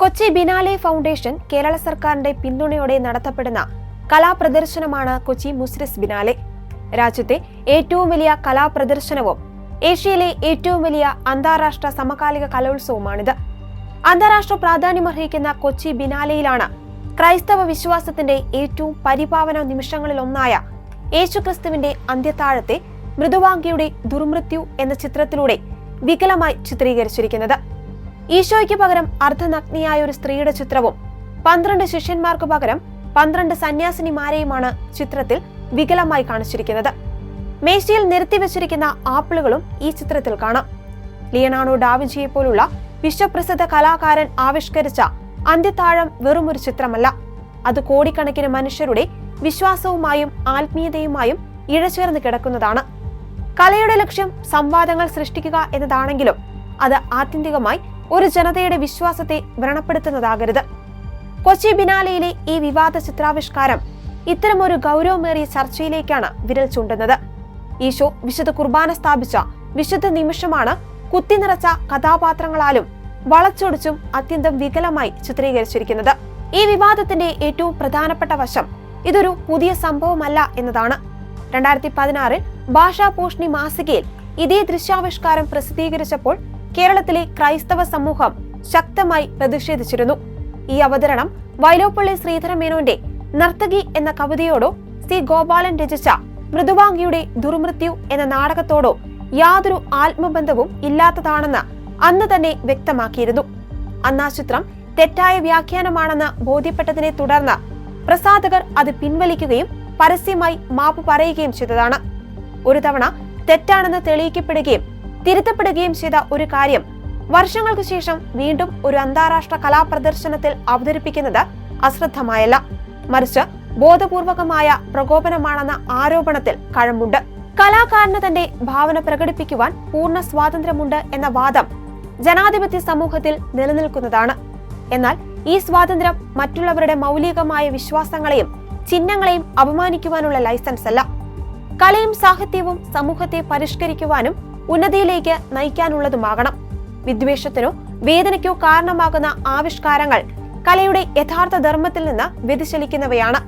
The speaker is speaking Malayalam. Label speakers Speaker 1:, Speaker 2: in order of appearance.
Speaker 1: കൊച്ചി ബിനാലെ ഫൗണ്ടേഷൻ കേരള സർക്കാരിന്റെ പിന്തുണയോടെ നടത്തപ്പെടുന്ന കലാപ്രദർശനമാണ് കൊച്ചി മുസ്രിസ് ബിനാലെ. രാജ്യത്തെ ഏറ്റവും വലിയ കലാപ്രദർശനവും ഏഷ്യയിലെ ഏറ്റവും വലിയ അന്താരാഷ്ട്ര സമകാലിക കലോത്സവമാണിത് അന്താരാഷ്ട്ര പ്രാധാന്യമർഹിക്കുന്ന കൊച്ചി ബിനാലയിലാണ് ക്രൈസ്തവ വിശ്വാസത്തിന്റെ ഏറ്റവും പരിപാവന നിമിഷങ്ങളിലൊന്നായ യേശുക്രിസ്തുവിന്റെ അന്ത്യത്താഴത്തെ മൃദുവാങ്കിയുടെ ദുർമൃത്യു എന്ന ചിത്രത്തിലൂടെ വികലമായി ചിത്രീകരിച്ചിരിക്കുന്നത്. ഈശോയ്ക്ക് പകരം അർദ്ധനഗ്നിയായ ഒരു സ്ത്രീയുടെ ചിത്രവും പന്ത്രണ്ട് ശിഷ്യന്മാർക്ക് പകരം പന്ത്രണ്ട് സന്യാസിനിമാരെയുമാണ് ചിത്രത്തിൽ വികലമായി കാണിച്ചിരിക്കുന്നത്. മേശയിൽ നിരത്തി വെച്ചിരിക്കുന്ന ആപ്പിളുകളും ഈ ചിത്രത്തിൽ കാണാം. ലിയനാണോ ഡാവിഞ്ചിയെ പോലുള്ള വിശ്വപ്രസിദ്ധ കലാകാരൻ ആവിഷ്കരിച്ച അന്ത്യത്താഴം വെറുമൊരു ചിത്രമല്ല. അത് കോടിക്കണക്കിന് മനുഷ്യരുടെ വിശ്വാസവുമായും ആത്മീയതയുമായും ഇഴചേർന്ന് കിടക്കുന്നതാണ്. കലയുടെ ലക്ഷ്യം സംവാദങ്ങൾ സൃഷ്ടിക്കുക എന്നതാണെങ്കിലും അത് ആത്യന്തികമായി ഒരു ജനതയുടെ വിശ്വാസത്തെ വ്രണപ്പെടുത്തുന്നതാകരുത്. കൊച്ചി ബിനാലയിലെ ഈ വിവാദ ചിത്രാവിഷ്കാരം ഇത്തരമൊരു ഗൗരവമേറിയ ചർച്ചയിലേക്കാണ് വിരൽ ചൂണ്ടുന്നത്. ഈശോ വിശുദ്ധ കുർബാന സ്ഥാപിച്ച വിശുദ്ധ നിമിഷമാണ് കുത്തി നിറച്ച കഥാപാത്രങ്ങളാലും വളച്ചൊടിച്ചും അത്യന്തം വികലമായി ചിത്രീകരിച്ചിരിക്കുന്നത്. ഈ വിവാദത്തിന്റെ ഏറ്റവും പ്രധാനപ്പെട്ട വശം ഇതൊരു പുതിയ സംഭവമല്ല എന്നതാണ്. രണ്ടായിരത്തി പതിനാറിൽ ഭാഷാപോഷണി മാസികയിൽ ഇതേ ദൃശ്യാവിഷ്കാരം പ്രസിദ്ധീകരിച്ചപ്പോൾ കേരളത്തിലെ ക്രൈസ്തവ സമൂഹം ശക്തമായി പ്രതിഷേധിച്ചിരുന്നു. ഈ അവതരണം വൈലോപ്പള്ളി ശ്രീധരമേനോന്റെ നർത്തകി എന്ന കവിതയോടോ സി ഗോപാലൻ രചിച്ച മൃദുവാംഗിയുടെ ദുർമൃത്യു എന്ന നാടകത്തോടോ യാതൊരു ആത്മബന്ധവും ഇല്ലാത്തതാണെന്ന് അന്ന് തന്നെ വ്യക്തമാക്കിയിരുന്നു. അന്നാ ചിത്രം തെറ്റായ വ്യാഖ്യാനമാണെന്ന് ബോധ്യപ്പെട്ടതിനെ തുടർന്ന് പ്രസാധകർ അത് പിൻവലിക്കുകയും പരസ്യമായി മാപ്പ് പറയുകയും ചെയ്തതാണ്. ഒരു തവണ തെറ്റാണെന്ന് തെളിയിക്കപ്പെടുകയും തിരുത്തപ്പെടുകയും ചെയ്ത ഒരു കാര്യം വർഷങ്ങൾക്ക് ശേഷം വീണ്ടും ഒരു അന്താരാഷ്ട്ര കലാപ്രദർശനത്തിൽ അവതരിപ്പിക്കുന്നത് അശ്രദ്ധമായല്ല. മറിച്ച് ബോധപൂർവകമായ പ്രകോപനമാണെന്ന ആരോപണത്തിൽ കഴമ്പുണ്ട്. കലാകാരന് തന്റെ ഭാവന പ്രകടിപ്പിക്കുവാൻ പൂർണ സ്വാതന്ത്ര്യമുണ്ട് എന്ന വാദം ജനാധിപത്യ സമൂഹത്തിൽ നിലനിൽക്കുന്നതാണ്. എന്നാൽ ഈ സ്വാതന്ത്ര്യം മറ്റുള്ളവരുടെ മൗലികമായ വിശ്വാസങ്ങളെയും ചിഹ്നങ്ങളെയും അപമാനിക്കുവാനുള്ള ലൈസൻസ് അല്ല കലയും സാഹിത്യവും സമൂഹത്തെ പരിഷ്കരിക്കുവാനും ഉന്നതിയിലേക്ക് നയിക്കാനുള്ളതുമാകണം. വിദ്വേഷത്തിനോ വേദനയ്ക്കോ കാരണമാകുന്ന ആവിഷ്കാരങ്ങൾ കലയുടെ യഥാർത്ഥ ധർമ്മത്തിൽ നിന്ന് വ്യതിചലിക്കുന്നവയാണ്.